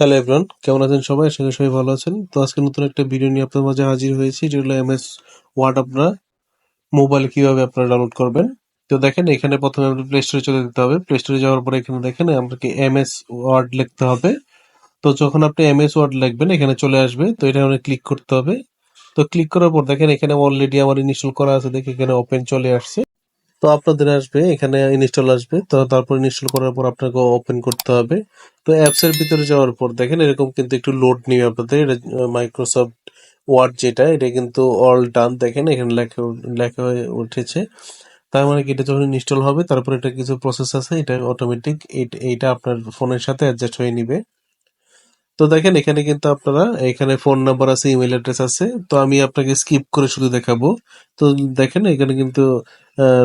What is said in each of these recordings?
Hello everyone, কেমন আছেন সবাই? আশা করি সবাই ভালো আছেন। তো আজকে নতুন একটা ভিডিও নিয়ে আপনার মাঝে হাজির হয়েছি, যেটা হলো এমএস ওয়ার্ড আপনারা মোবাইলে কীভাবে আপনারা ডাউনলোড করবেন। তো দেখেন, এখানে প্রথমে আপনার প্লে স্টোরে চলে যেতে হবে। প্লে স্টোরে যাওয়ার পরে এখানে দেখেন আপনাকে এমএস ওয়ার্ড লিখতে হবে। তো যখন আপনি এমএস ওয়ার্ড লিখবেন, এখানে চলে আসবে। তো এটা অনেক ক্লিক করতে হবে। তো ক্লিক করার পর দেখেন, এখানে অলরেডি আমার ইনস্টল করা আছে, দেখে এখানে ওপেন চলে আসছে। তো আপনাদের আসবে, এখানে ইনস্টল আসবে, তো তারপর ইনস্টল করার পর আপনাকে ওপেন করতে হবে। তো অ্যাপস এর ভিতরে যাওয়ার পর দেখেন, এরকম কিন্তু একটু লোড নিবে আপনাদের, এটা মাইক্রোসফট ওয়ার্ড যেটা, এটা কিন্তু অল ডান দেখেন, এখানে লেখা লেখা হয়ে উঠেছে। তার মানে কি, এটা যখন ইনস্টল হবে, তারপর এটা কিছু প্রসেস আছে, এটা অটোমেটিক এইটা আপনার ফোনের সাথে অ্যাডজাস্ট হয়ে নিবে। তো দেখেন, এখানে কিন্তু আপনারা, এখানে ফোন নাম্বার আছে ইমেল অ্যাড্রেস আছে, তো আমি আপনাকে স্কিপ করে শুধু দেখাবো। তো দেখেন, এখানে কিন্তু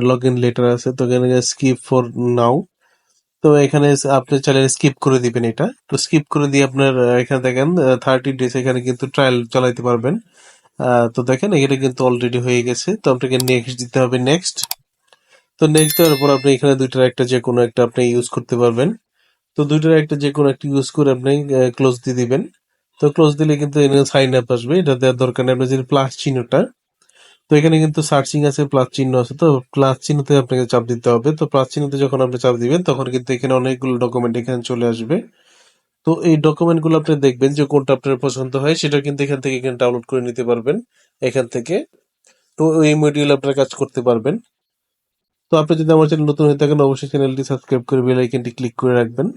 লগ ইন লেটার আছে, তো এখানে স্কিপ ফর নাও তো এখানে আপনি চাইলে স্কিপ করে দিবেন এটা। তো স্কিপ করে দিয়ে আপনার এখানে দেখেন থার্টি ডেজ এখানে কিন্তু ট্রায়াল চালাইতে পারবেন। তো দেখেন, এখানে কিন্তু অলরেডি হয়ে গেছে। তো আপনাকে নেক্সট দিতে হবে নেক্সট তো নেক্সট দেওয়ার পর আপনি এখানে দুইটার একটা যে কোনো একটা আপনি ইউজ করতে পারবেন। তো দুইটার একটা যে কোনো একটা ইউজ করে আপনি ক্লোজ দিয়ে দিবেন। তো ক্লোজ দিলে কিন্তু সাইন আপ আসবে, এটা দেওয়ার দরকার নেই। আপনার যে প্লাস চিহ্নটা, তো এখানে কিন্তু সার্চিং আছে প্লাস চিহ্ন আছে। তো প্লাস চিহ্নতে আপনাকে চাপ দিতে হবে। তো প্লাস চিহ্নতে যখন আপনি চাপ দিবেন, তখন কিন্তু এখানে অনেকগুলো ডকুমেন্ট এখানে চলে আসবে। তো এই ডকুমেন্টগুলো আপনি দেখবেন যে কোনটা আপনার পছন্দ হয়, সেটা কিন্তু এখান থেকে এখানে ডাউনলোড করে নিতে পারবেন, এখান থেকে। তো এই মডিউল আপনার কাজ করতে পারবেন। তো আপনি যদি আমার চ্যানেল নতুন হয়ে থাকেন, অবশ্যই চ্যানেলটি সাবস্ক্রাইব করে বেল আইকনটি ক্লিক করে রাখবেন।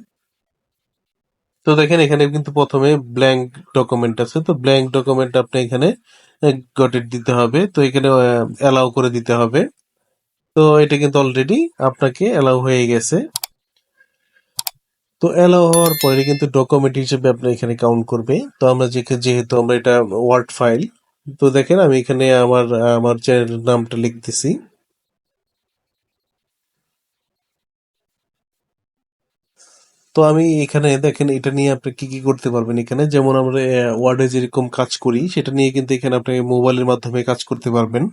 তো দেখেন, এখানে কিন্তু প্রথমে ব্ল্যাঙ্ক ডকুমেন্ট আছে। তো ব্ল্যাঙ্ক ডকুমেন্ট আপনি এখানে গটেট দিতে হবে। তো এখানে অ্যালাউ করে দিতে হবে। তো এটা কিন্তু অলরেডি আপনাকে অ্যালাউ হয়ে গেছে। তো অ্যালাউ হওয়ার পরে কিন্তু ডকুমেন্ট হিসেবে আপনার এখানে কাউন্ট করবে। তো আমরা যেহেতু আমরা এটা ওয়ার্ড ফাইল তো দেখেন আমি এখানে আমার আমার চ্যানেলের নামটা লিখতেছি। তো আমি এখানে দেখেন, এটা নিয়ে আপনি কি কি করতে পারবেন এখানে? যেমন আমরা ওয়ার্ডে যেরকম কাজ করি, সেটা নিয়ে কিন্তু এখানে আপনি মোবাইলের মাধ্যমে কাজ করতে পারবেন।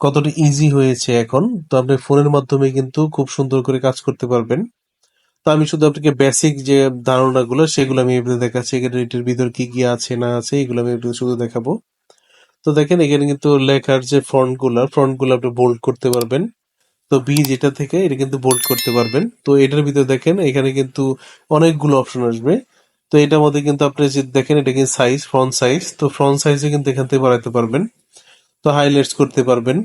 কতটা ইজি হয়েছে এখন, তো আপনি ফোনের মাধ্যমে কিন্তু খুব সুন্দর করে কাজ করতে পারবেন। তো আমি শুধু আপনাকে বেসিক যে ধারণাগুলো, সেগুলো আমি এবারে দেখাচ্ছি, এখানে এটার ভিতর কি কি আছে, না আছে, এগুলো আমি আপনাদের শুধু দেখাবো। তো দেখেন, এখানে কিন্তু লেখার যে ফ্রন্টগুলো ফ্রন্টগুলো আপনি বোল্ড করতে পারবেন। তো বি যেটা থেকে, এটা কিন্তু বোল্ড করতে পারবেন। তো এটার ভিতরে দেখেন, এখানে কিন্তু অনেকগুলো অপশন আসবে। তো এটার মধ্যে কিন্তু আপনি যে দেখেন, এটা কিন্তু সাইজ ফ্রন্ট সাইজ তো ফ্রন্ট সাইজে কিন্তু এখান থেকে বাড়াতে পারবেন। তো হাইলাইটস করতে পারবেন।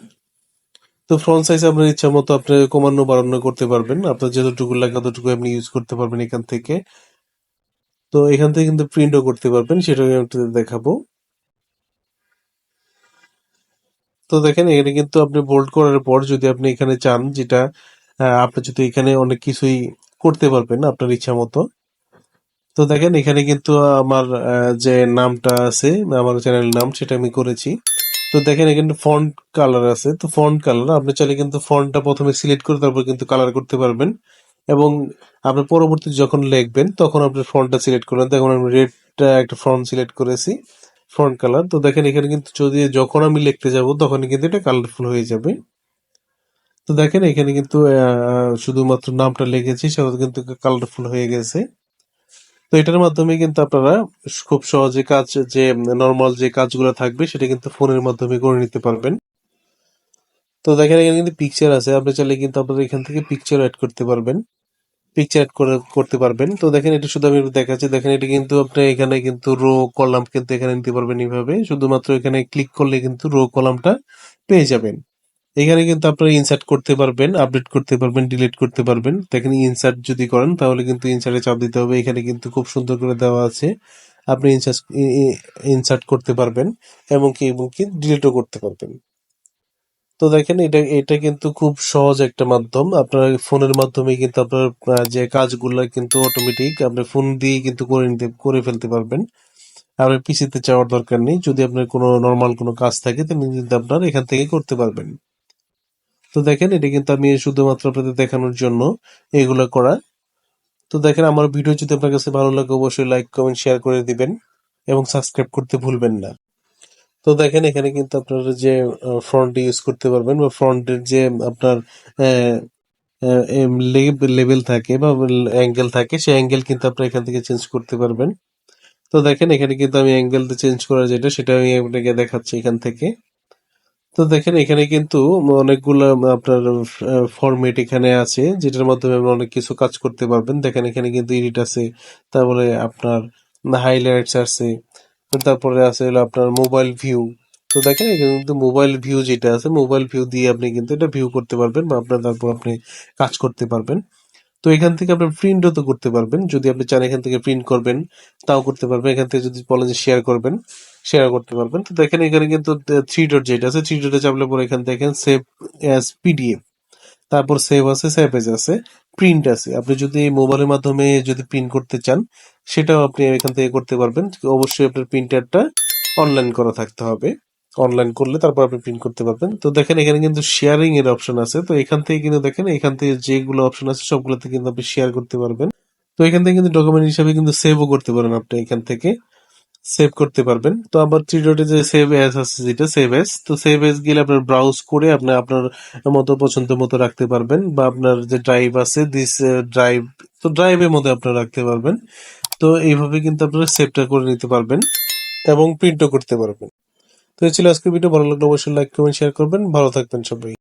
তো ফ্রন্ট সাইজ আপনার ইচ্ছা মতো আপনি কমানো, বাড়ানো করতে পারবেন। আপনার যতটুকু লাগে ততটুকু আপনি ইউজ করতে পারবেন এখান থেকে। তো এখান থেকে কিন্তু প্রিন্টও করতে পারবেন। সেটা আমি দেখাবো। তো দেখেন, এখানে কিন্তু আপনি বোল্ড করার পর যদি আপনি এখানে চান, যেটা আপনি যদি এখানে অনেক কিছুই করতে পারবেন আপনার ইচ্ছা মতো। তো দেখেন, এখানে কিন্তু আমার যে নামটা আছে, আমার চ্যানেল নাম, সেটা আমি করেছি। তো দেখেন, এখানে ফন্ট কালার আছে। তো ফন্ট কালার আপনি চাইলে কিন্তু ফন্টটা প্রথমে সিলেক্ট করে তারপর কিন্তু কালার করতে পারবেন। এবং আপনি পরবর্তী যখন লিখবেন, তখন আপনি ফন্টটা সিলেক্ট করবেন। দেখুন, আমি রেডটা একটা ফন্ট সিলেক্ট করেছি। Font colour. তো দেখেন, এখানে কিন্তু যদি যখন আমি লিখতে যাব তখন কিন্তু এটা কালারফুল হয়ে যাবে। তো দেখেন, এখানে কিন্তু শুধুমাত্র নামটা লিখেছি, সেটা কিন্তু কালারফুল হয়ে গেছে। তো এটার মাধ্যমে কিন্তু আপনারা খুব সহজে কাজ, যে নর্মাল যে কাজগুলো থাকবে, সেটা কিন্তু ফোনের মাধ্যমে করে নিতে পারবেন। তো দেখেন, এখানে কিন্তু পিকচার আছে। আপনি চাইলে কিন্তু আপনারা এখান থেকে পিকচার অ্যাড করতে পারবেন। পিকচার করে, করতে পারবেন। তো দেখেন এটা শুধু আমি দেখাচ্ছি। দেখেন এটা কিন্তু আপনি এখানে কিন্তু রো কলাম কিন্তু এখানে নিতে পারবেন এইভাবে। শুধুমাত্র এখানে ক্লিক করলে কিন্তু রো কলামটা পেয়ে যাবেন। এখানে কিন্তু আপনারা ইনসার্ট করতে পারবেন আপডেট করতে পারবেন ডিলিট করতে পারবেন। দেখেন ইনসার্ট যদি করেন, তাহলে কিন্তু ইনসার্টে চাপ দিতে হবে। এখানে কিন্তু খুব সুন্দর করে দেওয়া আছে। আপনি ইনসার্ট ইনসার্ট করতে পারবেন এবং কি এবং কি ডিলিটও করতে পারবেন। তো দেখেন, এটা এটা কিন্তু খুব সহজ একটা মাধ্যম। আপনার ফোনের মাধ্যমে কিন্তু আপনার যে কাজগুলো কিন্তু অটোমেটিক আপনি ফোন দিয়ে কিন্তু করে নিতে, করে ফেলতে পারবেন। আপনার পিসিতে যাওয়ার দরকার নেই। যদি আপনার কোনো নর্মাল কোনো কাজ থাকে, তাহলে কিন্তু আপনার এখান থেকে করতে পারবেন। তো দেখেন, এটা কিন্তু আমি শুধুমাত্র আপনাদের দেখানোর জন্য এগুলো করা। তো দেখেন, আমার ভিডিও যদি আপনার কাছে ভালো লাগে, অবশ্যই লাইক কমেন্ট শেয়ার করে দিবেন এবং সাবস্ক্রাইব করতে ভুলবেন না। তো দেখেন, এখানে কিন্তু আপনারা যে ফ্রন্ট ইউজ করতে পারবেন বা ফ্রন্টের যে, আপনার লেভেল থাকে বা অ্যাঙ্গেল থাকে, সেই অ্যাঙ্গেল কিন্তু আপনারা এখান থেকে চেঞ্জ করতে পারবেন। তো দেখেন, এখানে কিন্তু আমি অ্যাঙ্গেল চেঞ্জ করা যেটা, সেটা আমি আপনাকে দেখাচ্ছি এখান থেকে। তো দেখেন, এখানে কিন্তু অনেকগুলো আপনার ফরম্যাট এখানে আছে, যেটার মাধ্যমে আপনি অনেক কিছু কাজ করতে পারবেন। দেখেন, এখানে কিন্তু এডিট আছে, তারপরে আপনার হাইলাইটস আছে তারপরে আছে আপনার মোবাইল ভিউ তো দেখেন, এখানে কিন্তু মোবাইল ভিউ যেটা আছে মোবাইল ভিউ দিয়ে আপনি কিন্তু এটা ভিউ করতে পারবেন বা আপনার তারপর আপনি কাজ করতে পারবেন। তো এখান থেকে আপনি প্রিন্টও তো করতে পারবেন। যদি আপনি চান এখান থেকে প্রিন্ট করবেন, তাও করতে পারবেন। এখান থেকে যদি বলেন যে শেয়ার করবেন শেয়ার করতে পারবেন। তো দেখেন, এখানে কিন্তু থ্রি ডট যেটা আছে থ্রি ডটে চাপলে পরে এখান দেখেন সেভ অ্যাজ পিডিএফ তারপর সেভ আছে সেভ এজ আছে প্রিন্ট আছে। আপনি যদি মোবাইলের মাধ্যমে যদি প্রিন্ট করতে চান সেটাও আপনি এখান থেকে করতে পারবেন। অবশ্যই আপনার প্রিন্টারটা অনলাইন করা থাকতে হবে। অনলাইন করলে তারপর আপনি প্রিন্ট করতে পারবেন। তো দেখেন, এখানে কিন্তু শেয়ারিং এর অপশন আছে। তো এখান থেকে কিন্তু দেখেন, এখান থেকে যেগুলো অপশন আছে, সবগুলোতে কিন্তু আপনি শেয়ার করতে পারবেন। তো এখান থেকে কিন্তু ডকুমেন্ট হিসাবে কিন্তু সেভও করতে পারেন আপনি এখান থেকে। সেভ করতে পারবেন। তো আবার থ্রি ডটে যে সেভ অ্যাস আছে যেটা সেভ অ্যাস তো সেভ অ্যাস গেলে আপনার ব্রাউজ করে আপনি আপনার মতো পছন্দ মতো রাখতে পারবেন। বা আপনার যে ড্রাইভ আছে দিস ড্রাইভ তো ড্রাইভের মধ্যে আপনার রাখতে পারবেন। তো এইভাবে কিন্তু আপনারা সেভটা করে নিতে পারবেন এবং প্রিন্টও করতে পারবেন। তো এই ছিল আজকের ভিডিও ভালো লাগলে অবশ্যই লাইক কমেন্ট শেয়ার করবেন। ভালো থাকবেন সবাই।